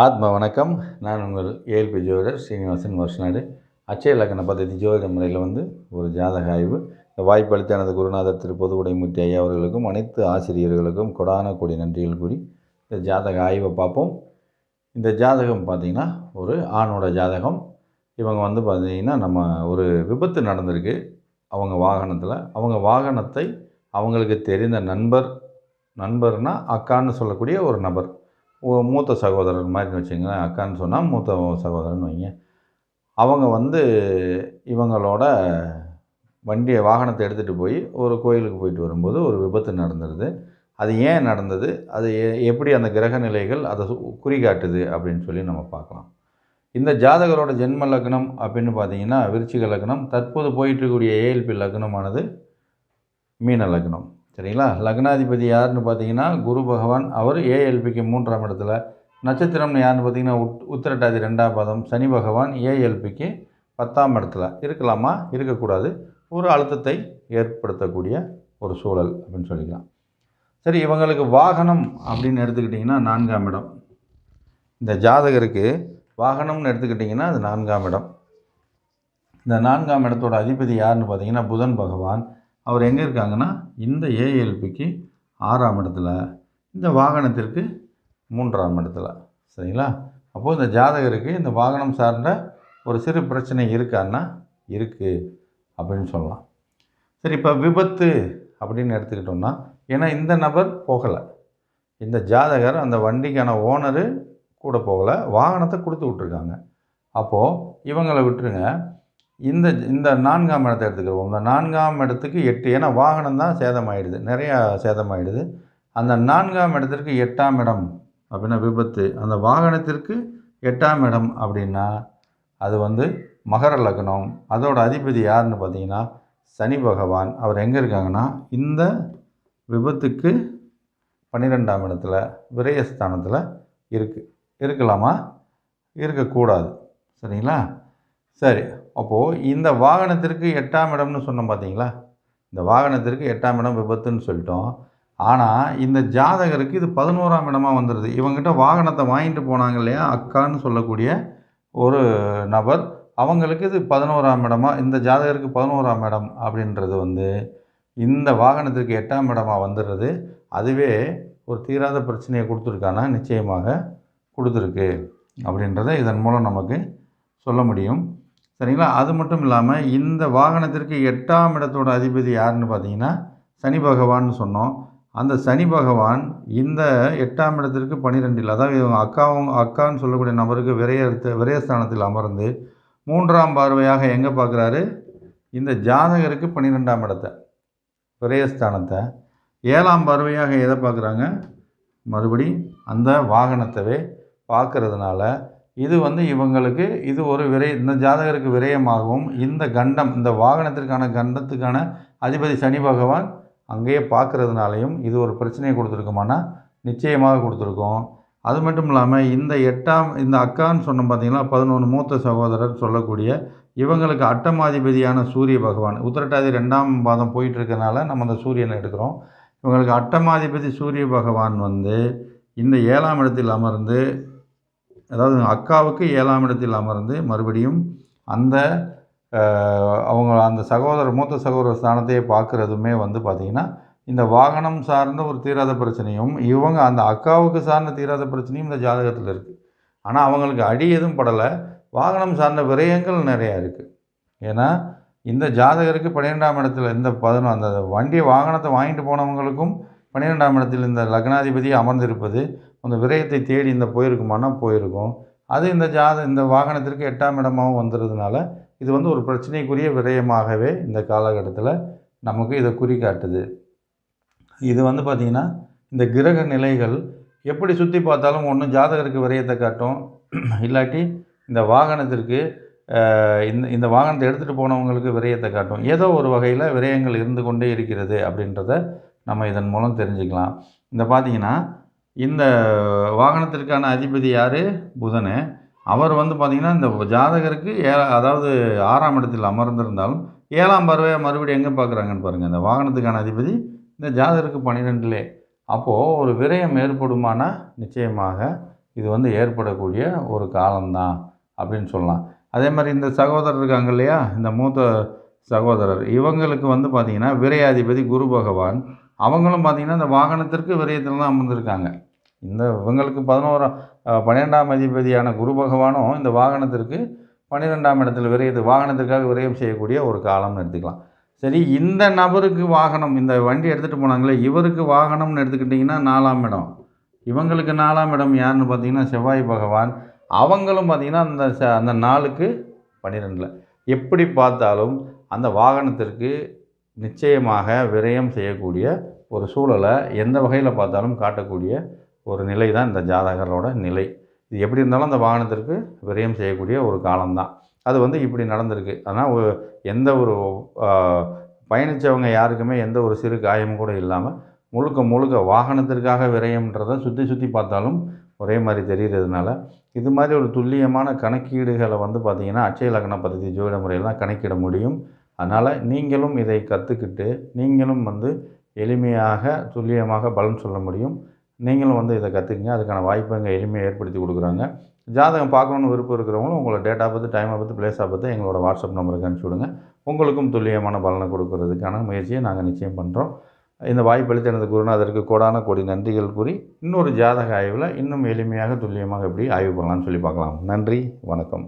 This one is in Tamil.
ஆத்ம வணக்கம். நான் உங்கள் ஏஎல்பி ஜோதிடர் ஸ்ரீனிவாசன் வருஷநாடு அச்சய இலக்கண பദ്ധதி ஜோதிட முறையில் வந்து ஒரு ஜாதக ஆய்வு. இந்த வாய்ப்பளித்த எனது குருநாதர் திரு பொதுவுடைமூர்த்தி ஐயா அவர்களுக்கும் அனைத்து ஆசிரியர்களுக்கும் கொடான கொடி நன்றிகள் கூறி இந்த ஜாதக ஆய்வை பார்ப்போம். இந்த ஜாதகம் பார்த்திங்கன்னா ஒரு ஆணோட ஜாதகம். இவங்க வந்து பார்த்திங்கன்னா நம்ம ஒரு விபத்து நடந்திருக்கு. அவங்க வாகனத்தில். அவங்க வாகனத்தை அவங்களுக்கு தெரிந்த நண்பர் நண்பர்னால் அக்கான்னு சொல்லக்கூடிய ஒரு நபர். மூத்த சகோதரர் மாதிரி வச்சுங்களேன் அக்கான்னு சொன்னால் மூத்த சகோதரன் வைங்க. அவங்க வந்து இவங்களோட வண்டியை வாகனத்தை எடுத்துகிட்டு போய் ஒரு கோயிலுக்கு போயிட்டு வரும்போது ஒரு விபத்து நடந்துருது. அது ஏன் நடந்தது? அது எ- எப்படி அந்த கிரக நிலைகள் அதை சு- குறிகாட்டுது அப்படின்னு சொல்லி நம்ம பார்க்கலாம். இந்த ஜாதகரோட ஜென்ம லக்னம் அப்படின்னு பார்த்தீங்கன்னா விருச்சிக லக்னம் தற்போது போயிட்டுருக்கக்கூடிய ஏஎல்பி லக்னமானது மீன லக்னம். சரிங்களா? லக்னாதிபதி யாருன்னு பார்த்தீங்கன்னா குரு பகவான். அவர் ஏஎல்பிக்கு மூன்றாம் இடத்துல. நட்சத்திரம்னு யாருன்னு பார்த்தீங்கன்னா உத் உத்திரட்டாதி ரெண்டாம் பாதம். சனி பகவான் ஏஎல்பிக்கு பத்தாம் இடத்துல. இருக்கலாமா? இருக்கக்கூடாது. ஒரு அழுத்தத்தை ஏற்படுத்தக்கூடிய ஒரு சூழல் அப்படின்னு சொல்லிக்கலாம். சரி இவங்களுக்கு வாகனம் அப்படின்னு எடுத்துக்கிட்டிங்கன்னா நான்காம் இடம். இந்த ஜாதகருக்கு வாகனம்னு எடுத்துக்கிட்டிங்கன்னா அது நான்காம் இடம். இந்த நான்காம் இடத்தோட அதிபதி யாருன்னு பார்த்தீங்கன்னா புதன் பகவான். அவர் எங்கே இருக்காங்கன்னா இந்த ஏஎல்பிக்கு ஆறாம் இடத்துல இந்த வாகனத்திற்கு மூன்றாம் இடத்துல. சரிங்களா? அப்போது இந்த ஜாதகருக்கு இந்த வாகனம் சார்ந்த ஒரு சிறு பிரச்சனை இருக்கான்னா இருக்குது அப்படின்னு சொல்லலாம். சரி இப்போ விபத்து அப்படின்னு எடுத்துக்கிட்டோம்னா ஏன்னா இந்த நபர் போகலை. இந்த ஜாதகர் அந்த வண்டிக்கான ஓனரு கூட போகலை. வாகனத்தை கொடுத்து விட்ருக்காங்க அப்போது இவங்களை விட்டுருங்க. இந்த இந்த நான்காம் இடத்தை எடுத்துக்கிறோம். இந்த நான்காம் இடத்துக்கு எட்டு ஏன்னா வாகனம் தான் சேதமாயிடுது. நிறையா சேதமாயிடுது. அந்த நான்காம் இடத்திற்கு எட்டாம் இடம் அப்படின்னா விபத்து. அந்த வாகனத்திற்கு எட்டாம் இடம் அப்படின்னா அது வந்து மகர லக்னம். அதோட அதிபதி யாருன்னு பார்த்தீங்கன்னா சனி பகவான். அவர் எங்கே இருக்காங்கன்னா இந்த விபத்துக்கு பன்னிரெண்டாம் இடத்துல விரயஸ்தானத்தில் இருக்குது இருக்கலாமா? இருக்கக்கூடாது. சரிங்களா? சரி. அப்போது இந்த வாகனத்திற்கு எட்டாம் இடம்னு சொன்னோம் பார்த்தீங்களா இந்த வாகனத்திற்கு எட்டாம் இடம் விபத்துன்னு சொல்லிட்டோம். ஆனால் இந்த ஜாதகருக்கு இது பதினோராம் இடமாக வந்துடுது இவங்ககிட்ட வாகனத்தை வாங்கிட்டு போனாங்க இல்லையா? அக்கான்னு சொல்லக்கூடிய ஒரு நபர். அவங்களுக்கு இது பதினோராம் இடமா இந்த ஜாதகருக்கு பதினோராம் இடம் அப்படின்றது வந்து இந்த வாகனத்திற்கு எட்டாம் இடமாக வந்துடுறது அதுவே ஒரு தீராத பிரச்சனையை கொடுத்துருக்கானா? நிச்சயமாக கொடுத்துருக்கு அப்படின்றத இதன் மூலம் நமக்கு சொல்ல முடியும். சரிங்களா? அது மட்டும் இல்லாமல் இந்த வாகனத்திற்கு எட்டாம் இடத்தோட அதிபதி யாருன்னு பார்த்தீங்கன்னா சனி பகவான்னு சொன்னோம். அந்த சனி பகவான் இந்த எட்டாம் இடத்திற்கு பன்னிரெண்டில் அதாவது இவங்க அக்காவும் அக்கான்னு சொல்லக்கூடிய நபருக்கு விரைய விரயஸ்தானத்தில் அமர்ந்து மூன்றாம் பார்வையாக எங்கே பார்க்குறாரு இந்த ஜாதகருக்கு பன்னிரெண்டாம் இடத்தை விரயஸ்தானத்தை. ஏழாம் பார்வையாக எதை பார்க்குறாங்க மறுபடி அந்த வாகனத்தவே பார்க்கறதுனால இது வந்து இவங்களுக்கு இது ஒரு விரை இந்த ஜாதகருக்கு விரயமாகவும் இந்த கண்டம் இந்த வாகனத்திற்கான கண்டத்துக்கான அதிபதி சனி பகவான் அங்கேயே பார்க்கறதுனாலையும் இது ஒரு பிரச்சனையை கொடுத்துருக்குமானா நிச்சயமாக கொடுத்துருக்கோம். அது மட்டும் இல்லாமல் இந்த எட்டாம் இந்த அக்கான்னு சொன்னோம் பார்த்திங்கன்னா பதினொன்று மூத்த சகோதரர் சொல்லக்கூடிய இவங்களுக்கு அட்டமாதிபதியான சூரிய பகவான் உத்திரட்டாதி ரெண்டாம் பாதம் போயிட்டு இருக்கறனால நம்ம அந்த சூரியனை எடுக்கிறோம். இவங்களுக்கு அட்டமாதிபதி சூரிய பகவான் வந்து இந்த ஏழாம் இடத்தில் அமர்ந்து அதாவது அக்காவுக்கு ஏழாம் இடத்தில் அமர்ந்து மறுபடியும் அந்த அவங்க அந்த சகோதரர் மூத்த சகோதரர் ஸ்தானத்தையே பார்க்குறதுமே வந்து பார்த்திங்கன்னா இந்த வாகனம் சார்ந்த ஒரு தீராத பிரச்சனையும் இவங்க அந்த அக்காவுக்கு சார்ந்த தீராத பிரச்சனையும் இந்த ஜாதகத்தில் இருக்குது ஆனால் அவங்களுக்கு அடி எதுவும் படலை. வாகனம் சார்ந்த விரயங்கள் நிறையா இருக்குது ஏன்னா இந்த ஜாதகருக்கு பன்னிரெண்டாம் இடத்துல இந்த பதினொன்று அந்த வண்டி வாகனத்தை வாங்கிட்டு போனவங்களுக்கும் பன்னிரெண்டாம் இடத்தில் இந்த லக்னாதிபதி அமர்ந்திருப்பது அந்த விரயத்தை தேடி இந்த போயிருக்குமானா போயிருக்கும். அது இந்த ஜாத இந்த வாகனத்திற்கு எட்டாம் இடமாகவும் வந்துடுறதுனால இது வந்து ஒரு பிரச்சனைக்குரிய விரயமாகவே இந்த காலகட்டத்தில் நமக்கு இதை குறிக்காட்டுது இது வந்து பார்த்திங்கன்னா இந்த கிரக நிலைகள் எப்படி சுற்றி பார்த்தாலும் ஒன்று ஜாதகருக்கு விரயத்தை காட்டும். இல்லாட்டி இந்த வாகனத்திற்கு இந்த இந்த வாகனத்தை எடுத்துகிட்டு போனவங்களுக்கு விரயத்தை காட்டும். ஏதோ ஒரு வகையில் விரயங்கள் இருந்து கொண்டே இருக்கிறது அப்படின்றத நம்ம இதன் மூலம் தெரிஞ்சுக்கலாம். இந்த பார்த்தீங்கன்னா இந்த வாகனத்திற்கான அதிபதி யார்? புதன். அவர் வந்து பார்த்திங்கன்னா இந்த ஜாதகருக்கு ஏ அதாவது ஆறாம் இடத்தில் அமர்ந்திருந்தாலும் ஏழாம் பறவை மறுபடியும் எங்கே பார்க்குறாங்கன்னு பாருங்கள் இந்த வாகனத்துக்கான அதிபதி இந்த ஜாதகருக்கு பன்னிரெண்டுலே அப்போது ஒரு விரயம் ஏற்படுமானா? நிச்சயமாக இது வந்து ஏற்படக்கூடிய ஒரு காலம்தான் அப்படின்னு சொல்லலாம். அதே மாதிரி இந்த சகோதரர் இருக்காங்க இல்லையா? இந்த மூத்த சகோதரர். இவங்களுக்கு வந்து பார்த்திங்கன்னா விரையாதிபதி குரு பகவான் அவங்களும் பார்த்திங்கன்னா இந்த வாகனத்திற்கு விரயத்தில் தான் அமர்ந்திருக்காங்க. இந்த இவங்களுக்கு பதினோராம் பன்னிரெண்டாம் அதிபதியான குரு பகவானும் இந்த வாகனத்திற்கு பன்னிரெண்டாம் இடத்துல விரயது வாகனத்திற்காக விரயம் செய்யக்கூடிய ஒரு காலம்னு எடுத்துக்கலாம். சரி இந்த நபருக்கு வாகனம் இந்த வண்டி எடுத்துகிட்டு போனாங்களே இவருக்கு வாகனம்னு எடுத்துக்கிட்டிங்கன்னா நாலாம் இடம். இவங்களுக்கு நாலாம் இடம் யாருன்னு பார்த்தீங்கன்னா செவ்வாய் பகவான். அவங்களும் பார்த்திங்கன்னா அந்த ச- அந்த நாளுக்கு பன்னிரெண்டில். எப்படி பார்த்தாலும் அந்த வாகனத்திற்கு நிச்சயமாக விரயம் செய்யக்கூடிய ஒரு சூழலை எந்த வகையில் பார்த்தாலும் காட்டக்கூடிய ஒரு நிலை தான் இந்த ஜாதகரோட நிலை. இது எப்படி இருந்தாலும் அந்த வாகனத்திற்கு விரயம் செய்யக்கூடிய ஒரு காலம்தான். அது வந்து இப்படி நடந்திருக்கு. ஆனால் எந்த ஒரு பயணித்தவங்க யாருக்குமே எந்த ஒரு சிறு காயமும் கூட இல்லாமல் முழுக்க முழுக்க வாகனத்திற்காக விரயம்ன்றதை சுற்றி சுற்றி பார்த்தாலும் ஒரே மாதிரி தெரிகிறதுனால இது மாதிரி ஒரு துல்லியமான கணக்கீடுகளை வந்து பார்த்திங்கன்னா அட்சய லக்ன பദ്ധதி ஜோதிட முறையில் தான் கணக்கிட முடியும். அதனால் நீங்களும் இதை கற்றுக்கிட்டு நீங்களும் வந்து எளிமையாக துல்லியமாக பலன் சொல்ல முடியும். நீங்களும் வந்து இதை கற்றுக்குங்க அதுக்கான வாய்ப்பை இங்கே எளிமையாக ஏற்படுத்தி கொடுக்குறாங்க. ஜாதகம் பார்க்கணுன்னு விருப்பம் இருக்கிறவங்களும் உங்களோட டேட்டா பற்றி டைமை பற்றி பிளேஸாக பார்த்து எங்களோட வாட்ஸ்அப் நம்பருக்கு அனுப்பிச்சி விடுங்க. உங்களுக்கும் துல்லியமான பலனை கொடுக்கறதுக்கான முயற்சியை நாங்கள் நிச்சயம் பண்ணுறோம் இந்த வாய்ப்பளித்த எனது குருநாதருக்கு கோடான கோடி நன்றிகள் கூறி இன்னொரு ஜாதக ஆய்வில் இன்னும் எளிமையாக துல்லியமாக எப்படி ஆய்வு பண்ணலாம்னு சொல்லி பார்க்கலாம். நன்றி வணக்கம்.